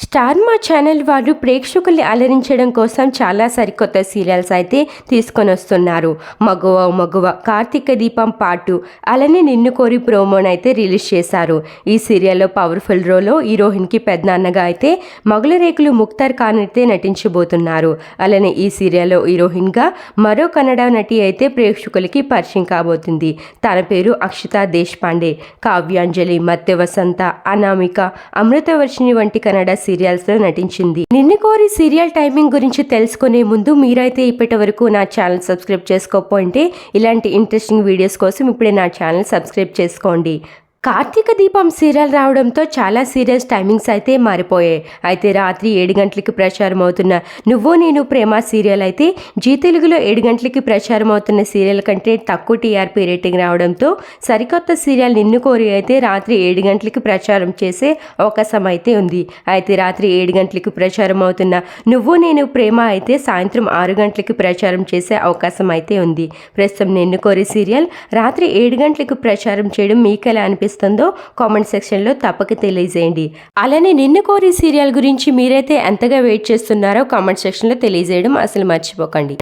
Star మా channel వాళ్ళు ప్రేక్షకుల్ని అలరించడం కోసం చాలా సరికొత్త సీరియల్స్ అయితే తీసుకొని వస్తున్నారు. మగువ మగువ కార్తీక దీపం పాటు అలానే నిన్ను కోరి ప్రోమోని అయితే రిలీజ్ చేశారు. ఈ సీరియల్లో పవర్ఫుల్ రోలో హీరోయిన్కి పెద్దనాన్నగా అయితే మగుల రేకులు ముక్తార్ ఖాన్ అయితే నటించబోతున్నారు. అలానే ఈ సీరియల్లో హీరోయిన్గా మరో కన్నడ నటి అయితే ప్రేక్షకులకి పరిచయం కాబోతుంది. తన పేరు అక్షిత దేశపాండే. కావ్యాంజలి మత్య వసంత అనామిక అమృతవర్షిణి వంటి కన్నడ సీరియల్స్లో నటించింది. నిన్ను కోరి సీరియల్ టైమింగ్ గురించి తెలుసుకునే ముందు మీరైతే ఇప్పటి వరకు నా ఛానల్ సబ్స్క్రైబ్ చేసుకోకపోయింటే ఇలాంటి ఇంట్రెస్టింగ్ వీడియోస్ కోసం ఇప్పుడే నా ఛానల్ సబ్స్క్రైబ్ చేసుకోండి. కార్తీక దీపం సీరియల్ రావడంతో చాలా సీరియల్స్ టైమింగ్స్ అయితే మారిపోయాయి. అయితే రాత్రి ఏడు గంటలకి ప్రచారం అవుతున్న నువ్వు నేను ప్రేమ సీరియల్ అయితే జీ తెలుగులో ఏడు గంటలకి ప్రచారం అవుతున్న సీరియల్ కంటే తక్కువ టీఆర్పీ రేటింగ్ రావడంతో సరికొత్త సీరియల్ నిన్ను కోరి అయితే రాత్రి ఏడు గంటలకి ప్రచారం చేసే అవకాశం అయితే ఉంది. అయితే రాత్రి ఏడు గంటలకి ప్రచారం అవుతున్న నువ్వు నేను ప్రేమ అయితే సాయంత్రం ఆరు గంటలకి ప్రచారం చేసే అవకాశం అయితే ఉంది. ప్రస్తుతం నిన్ను కోరి సీరియల్ రాత్రి ఏడు గంటలకు ప్రచారం చేయడం మీకు ఎలా అనిపిస్తుందో కామెంట్ సెక్షన్లో తప్పక తెలియజేయండి. అలానే నిన్ను కోరి సీరియల్ గురించి మీరైతే ఎంతగా వెయిట్ చేస్తున్నారో కామెంట్ సెక్షన్లో తెలియజేయడం అసలు మర్చిపోకండి.